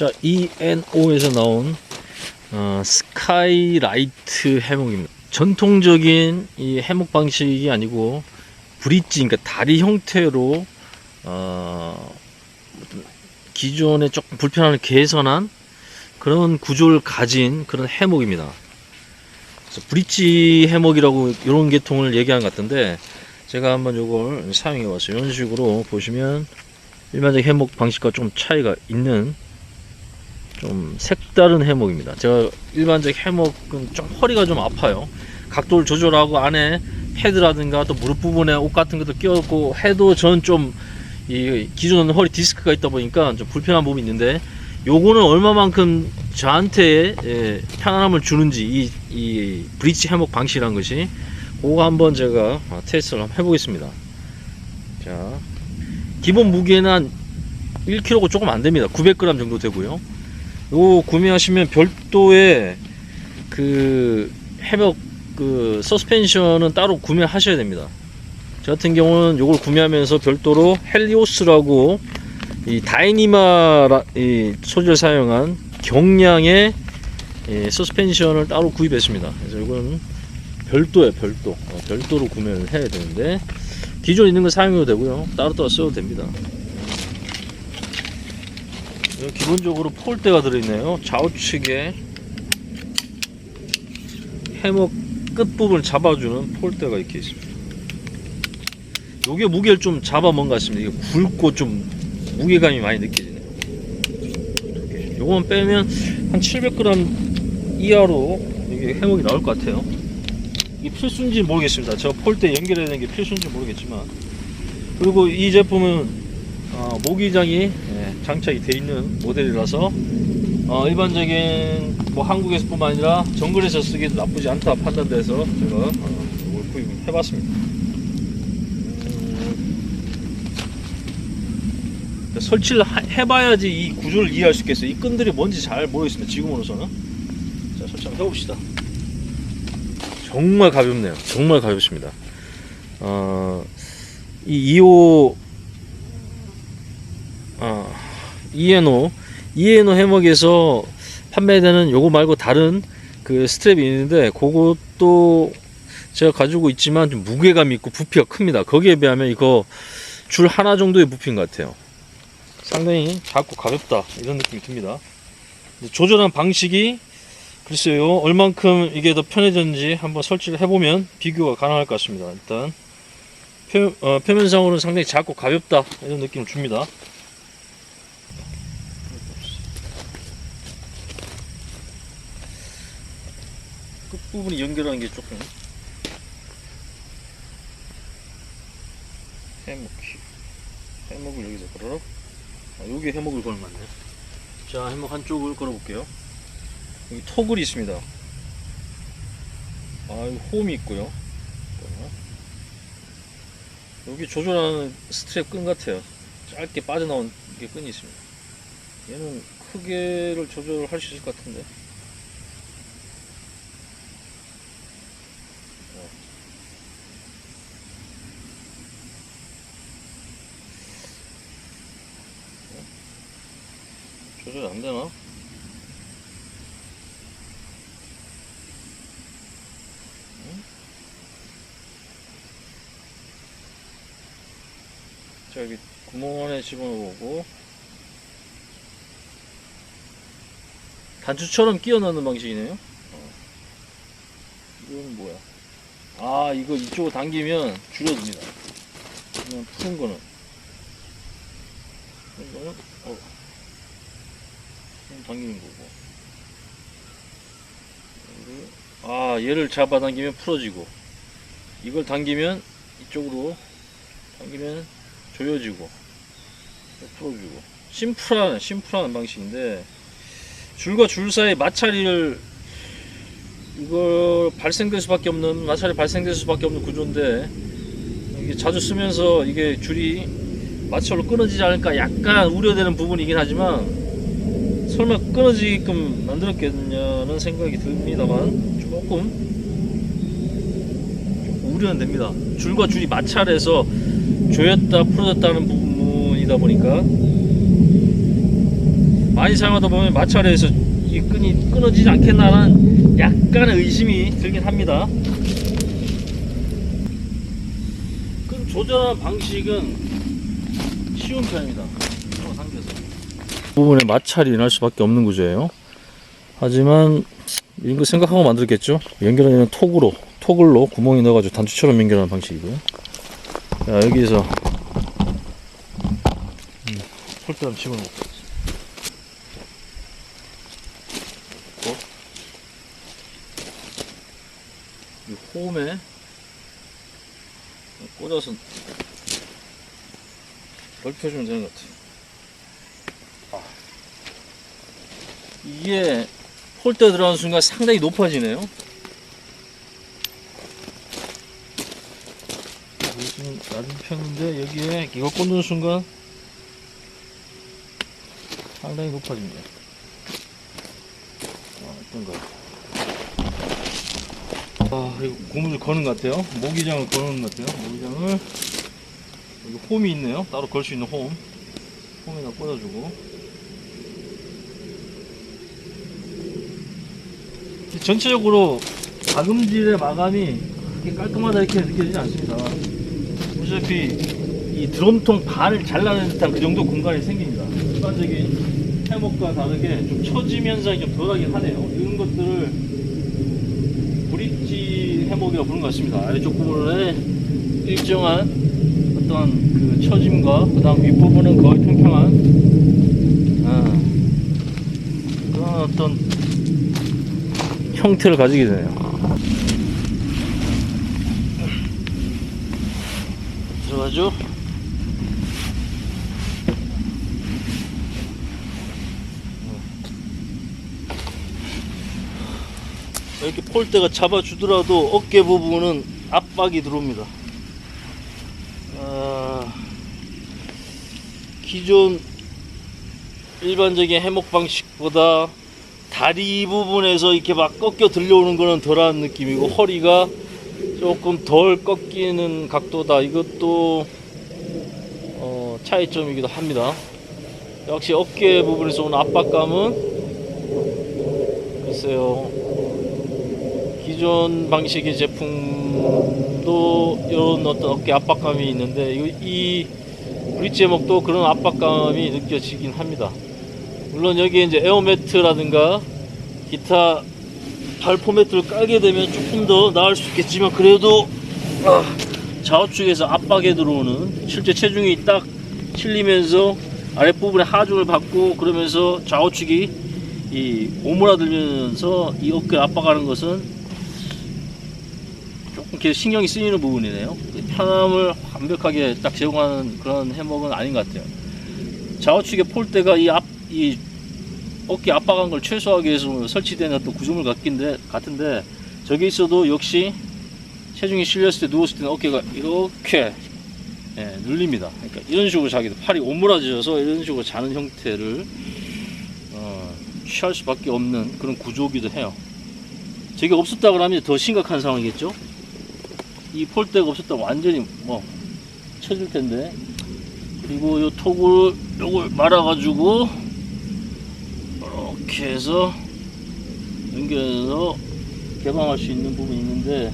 자, ENO에서 나온 어, 스카이라이트 해목입니다. 전통적인 이 해목 방식이 아니고 브릿지, 그러니까 다리 형태로 어, 기존에 조금 불편함을 개선한 그런 구조를 가진 그런 해목입니다. 브릿지 해목이라고 이런 계통을 얘기한 것 같은데 제가 한번 이걸 사용해 봤어요. 이런 식으로 보시면 일반적 해목 방식과 좀 차이가 있는 좀 색다른 해목입니다. 제가 일반적 해목은 좀 허리가 좀 아파요. 각도를 조절하고 안에 패드라든가 또 무릎 부분에 옷 같은 것도 끼웠고 해도 전 좀 이 기존 허리 디스크가 있다 보니까 좀 불편한 부분이 있는데 요거는 얼마만큼 저한테 예, 편안함을 주는지 이, 이 브릿지 해목 방식이라는 것이 그거 한번 제가 아, 테스트를 한번 해보겠습니다. 자, 기본 무게는 한 1kg 조금 안 됩니다. 900g 정도 되고요. 요거 구매하시면 별도의 그 해먹 그 서스펜션은 따로 구매하셔야 됩니다. 저 같은 경우는 요걸 구매하면서 별도로 헬리오스라고 이 다이니마 라- 이 소재를 사용한 경량의 이 서스펜션을 따로 구입했습니다. 그래서 이건 별도예요, 별도. 어, 별도로 구매를 해야 되는데 기존에 있는 거 사용해도 되고요. 따로 따로 써도 됩니다. 여기 기본적으로 폴대가 들어있네요. 좌우측에 해먹 끝부분을 잡아주는 폴대가 이렇게 있습니다. 요게 무게를 좀 잡아먹은 것 같습니다. 이게 굵고 좀 무게감이 많이 느껴지네요. 요거만 빼면 한 700g 이하로 이게 해먹이 나올 것 같아요. 이게 필수인지 모르겠습니다. 저 폴대 연결해야 되는 게 필수인지 모르겠지만 그리고 이 제품은 어, 모기장이 예, 장착이 돼 있는 모델이라서 어, 일반적인 뭐 한국에서 뿐만 아니라 정글에서 쓰기도 나쁘지 않다 판단돼서 제가 어, 이걸 구입해 봤습니다. 음, 설치를 하- 해봐야지 이 구조를 이해할 수 있겠어요. 이 끈들이 뭔지 잘 모르겠습니다. 지금으로서는 자 설치 한번 해봅시다. 정말 가볍네요. 정말 가볍습니다. 어, 이 2호 어, 이에노 이에노 해먹에서 판매되는 요거 말고 다른 그 스트랩이 있는데 그것도 제가 가지고 있지만 좀 무게감이 있고 부피가 큽니다. 거기에 비하면 이거 줄 하나 정도의 부피인 것 같아요. 상당히 작고 가볍다 이런 느낌이 듭니다. 조절한 방식이 글쎄요 얼만큼 이게 더 편해졌는지 한번 설치를 해보면 비교가 가능할 것 같습니다. 일단 표, 어, 표면상으로는 상당히 작고 가볍다 이런 느낌을 줍니다. 끝 부분이 연결하는 게 조금 해먹 해먹을 여기서 걸어 아, 여기 해먹을 걸면 안돼 자 해먹 한쪽을 걸어 볼게요. 여기 토글이 있습니다. 아 여기 홈이 있고요. 여기 조절하는 스트랩 끈 같아요. 짧게 빠져나온 게 끈이 있습니다. 얘는 크게를 조절할 수 있을 것 같은데 조절 안 되나? 응? 자 여기 구멍 안에 집어넣고 단추처럼 끼워 넣는 방식이네요. 어. 이건 뭐야? 아 이거 이쪽으로 당기면 줄여줍니다. 그냥 푸는 거는 푸는 거는 어. 당기는 거고. 아 얘를 잡아당기면 풀어지고 이걸 당기면 이쪽으로 당기면 조여지고 풀어주고 심플한 심플한 방식인데 줄과 줄 사이 마찰을 이걸 발생될 수밖에 없는 마찰이 발생될 수밖에 없는 구조인데 이게 자주 쓰면서 이게 줄이 마찰로 끊어지지 않을까 약간 우려되는 부분이긴 하지만 설마 끊어지게끔 만들었겠냐는 생각이 듭니다만 조금 좀 우려는 됩니다. 줄과 줄이 마찰해서 조였다 풀어졌다는 부분이다 보니까 많이 사용하다 보면 마찰에서 이 끈이 끊어지지 않겠나라는 약간의 의심이 들긴 합니다. 끈 조절하는 방식은 쉬운 편입니다. 부분에 마찰이 날 수밖에 없는 구조예요. 하지만 이런 거 생각하고 만들었겠죠. 연결하는 톡으로 톡을로 구멍이 넣어가지고 단추처럼 연결하는 방식이고요. 자 여기서 음, 폴대 한번 집어넣고 어? 이 홈에 꽂아서 넓혀주면 되는 것 같아요. 이게 폴대 들어가는 순간 상당히 높아지네요. 요즘 낮은 편인데 여기에 이거 꽂는 순간 상당히 높아집니다. 아, 어떤가요? 아, 이거 고무줄 거는 것 같아요. 모기장을 거는 것 같아요. 모기장을 여기 홈이 있네요. 따로 걸 수 있는 홈. 홈에다 꽂아주고. 전체적으로 가금질의 마감이 그렇게 깔끔하다 이렇게 느껴지지 않습니다. 어차피 이 드럼통 반을 잘라낸 듯한 그 정도 공간이 생깁니다. 일반적인 해목과 다르게 좀 처짐 현상이 좀 덜하긴 하네요. 이런 것들을 브릿지 해목이라고 부르는 것 같습니다. 아래쪽 부분에 일정한 어떤 그 처짐과 그 다음 윗부분은 거의 평평한 아, 그런 어떤 형태를 가지게 되네요. 들어가죠? 이렇게 폴대가 잡아주더라도 어깨 부분은 압박이 들어옵니다. 아, 기존 일반적인 해목 방식보다 다리 부분에서 이렇게 막 꺾여 들려오는 거는 덜한 느낌이고 허리가 조금 덜 꺾이는 각도다. 이것도 어, 차이점이기도 합니다. 역시 어깨 부분에서 오는 압박감은 글쎄요. 기존 방식의 제품도 이런 어떤 어깨 압박감이 있는데 이, 이 브릿지 제목도 그런 압박감이 느껴지긴 합니다. 물론 여기에 이제 에어매트라든가 기타 발포 매트를 깔게 되면 조금 더 나을 수 있겠지만 그래도 아, 좌우측에서 압박에 들어오는 실제 체중이 딱 실리면서 아랫부분에 하중을 받고 그러면서 좌우측이 이 오므라들면서 이 어깨 압박하는 것은 조금 이렇게 신경이 쓰이는 부분이네요. 편함을 완벽하게 딱 제공하는 그런 해목은 아닌 것 같아요. 좌우측의 폴대가 이 앞, 이 어깨 압박한 걸 최소화하기 위해서 설치된 어떤 구조물 같긴데, 같은데, 저게 있어도 역시 체중이 실렸을 때 누웠을 때는 어깨가 이렇게 예, 눌립니다. 그러니까 이런 식으로 자기도 팔이 오므라져서 이런 식으로 자는 형태를 어, 취할 수밖에 없는 그런 구조이기도 해요. 저게 없었다 그러면 더 심각한 상황이겠죠? 이 폴대가 없었다면 완전히 뭐 쳐질 텐데 그리고 요 톡을 요걸 말아가지고 이렇게 해서 연결해서 개방할 수 있는 부분이 있는데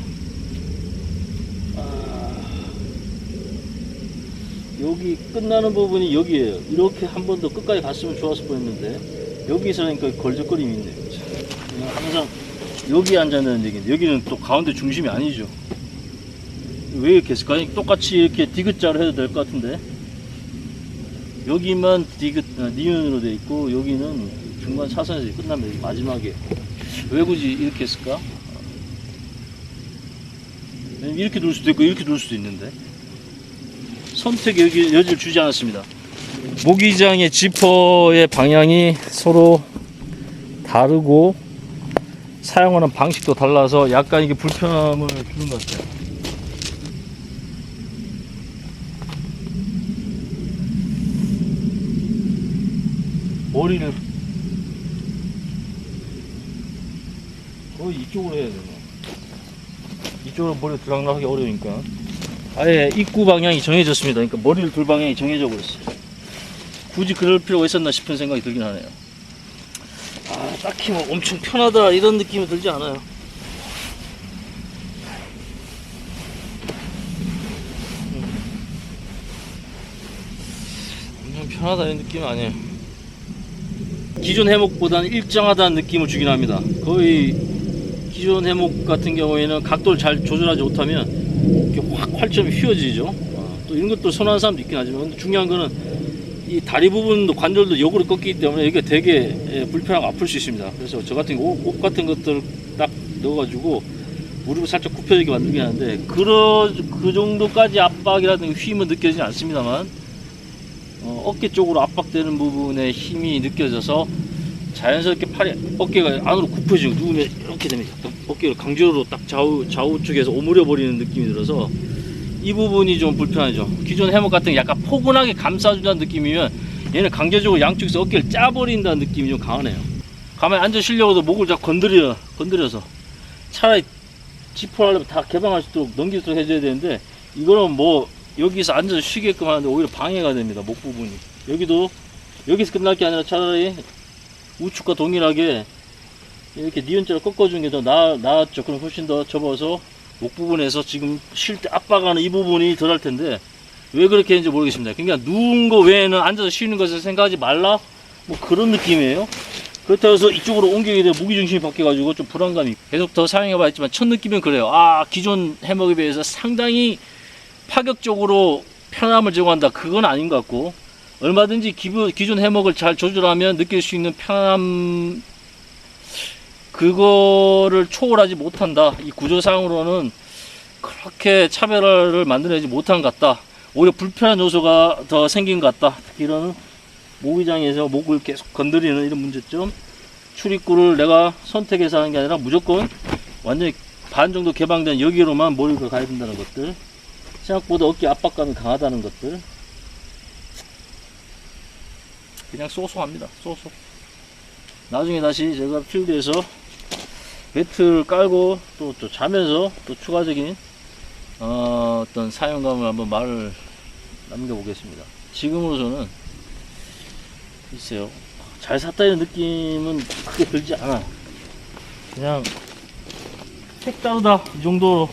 아, 여기 끝나는 부분이 여기에요. 이렇게 한 번 더 끝까지 갔으면 좋았을 뻔했는데 여기서는 그 걸적거림이 있네요. 항상 여기 앉아있는 얘기인데 여기는 또 가운데 중심이 아니죠. 왜 이렇게 했을까요? 똑같이 이렇게 디귿자로 해도 될 것 같은데 여기만 디귿 아, 니은으로 돼 있고 여기는 중간 차선에서 끝나면 마지막에 왜 굳이 이렇게 했을까? 이렇게 둘 수도 있고 이렇게 둘 수도 있는데 선택 여기 여지를 주지 않았습니다. 모기장의 지퍼의 방향이 서로 다르고 사용하는 방식도 달라서 약간 이게 불편함을 주는 것 같아요. 머리를 거의 이쪽으로 해야 되나? 이쪽으로 머리 들락날하기 어려우니까 아예 입구 방향이 정해졌습니다. 그러니까 머리를 둘 방향이 정해져 버렸어요. 굳이 그럴 필요가 있었나 싶은 생각이 들긴 하네요. 아, 딱히 뭐 엄청 편하다 이런 느낌이 들지 않아요. 엄청 편하다 이런 느낌은 아니에요. 기존 해목보다는 일정하다는 느낌을 주긴 합니다. 거의 기존 해목 같은 경우에는 각도를 잘 조절하지 못하면 이렇게 확 활점이 휘어지죠. 아, 또 이런 것도 선호하는 사람도 있긴 하지만 중요한 거는 이 다리 부분도 관절도 역으로 꺾이기 때문에 이게 되게 예, 불편하고 아플 수 있습니다. 그래서 저 같은 옷, 옷 같은 것들 딱 넣어가지고 무릎을 살짝 굽혀지게 만들긴 하는데 그러, 그 정도까지 압박이라든가 힘은 느껴지지 않습니다만 어, 어깨 쪽으로 압박되는 부분에 힘이 느껴져서 자연스럽게 팔이 어깨가 안으로 굽혀지고 누우면 이렇게 약간 어깨를 강제로 딱 좌우 좌우 쪽에서 오므려 버리는 느낌이 들어서 이 부분이 좀 불편하죠. 기존 해목 같은 게 약간 포근하게 감싸준다는 느낌이면 얘는 강제적으로 양쪽에서 어깨를 짜버린다는 느낌이 좀 강하네요. 가만히 앉아 쉬려고도 목을 자꾸 건드려 건드려서 차라리 지퍼를 하려면 다 개방할 수 있도록 넘길 수 있도록 해줘야 되는데 이거는 뭐 여기서 앉아서 쉬게끔 하는데 오히려 방해가 됩니다. 목 부분이 여기도 여기서 끝날 게 아니라 차라리 우측과 동일하게 이렇게 니은자로 꺾어주는 게더 나았죠. 그럼 훨씬 더 접어서 목 부분에서 지금 쉴 때 압박하는 이 부분이 덜 할 텐데 왜 그렇게 했는지 모르겠습니다. 그러니까 누운 거 외에는 앉아서 쉬는 것을 생각하지 말라 뭐 그런 느낌이에요. 그렇다고 해서 이쪽으로 옮기게 되면 무기 중심이 바뀌어가지고 좀 불안감이 계속 더 사용해봐 했지만 첫 느낌은 그래요. 아 기존 해먹에 비해서 상당히 파격적으로 편함을 제공한다. 그건 아닌 것 같고 얼마든지 기존 해먹을 잘 조절하면 느낄 수 있는 편함 그거를 초월하지 못한다. 이 구조상으로는 그렇게 차별화를 만들어내지 못한 것 같다. 오히려 불편한 요소가 더 생긴 것 같다. 특히 이런 모기장에서 목을 계속 건드리는 이런 문제점. 출입구를 내가 선택해서 하는 게 아니라 무조건 완전히 반 정도 개방된 여기로만 몰입을 가야 된다는 것들. 생각보다 어깨 압박감이 강하다는 것들. 그냥 쏘쏘합니다. 쏘쏘. 나중에 다시 제가 필드에서 배트를 깔고 또, 또 자면서 또 추가적인 어, 어떤 사용감을 한번 말을 남겨보겠습니다. 지금으로서는 글쎄요 잘 샀다는 느낌은 크게 들지 않아. 그냥 색다르다 이 정도로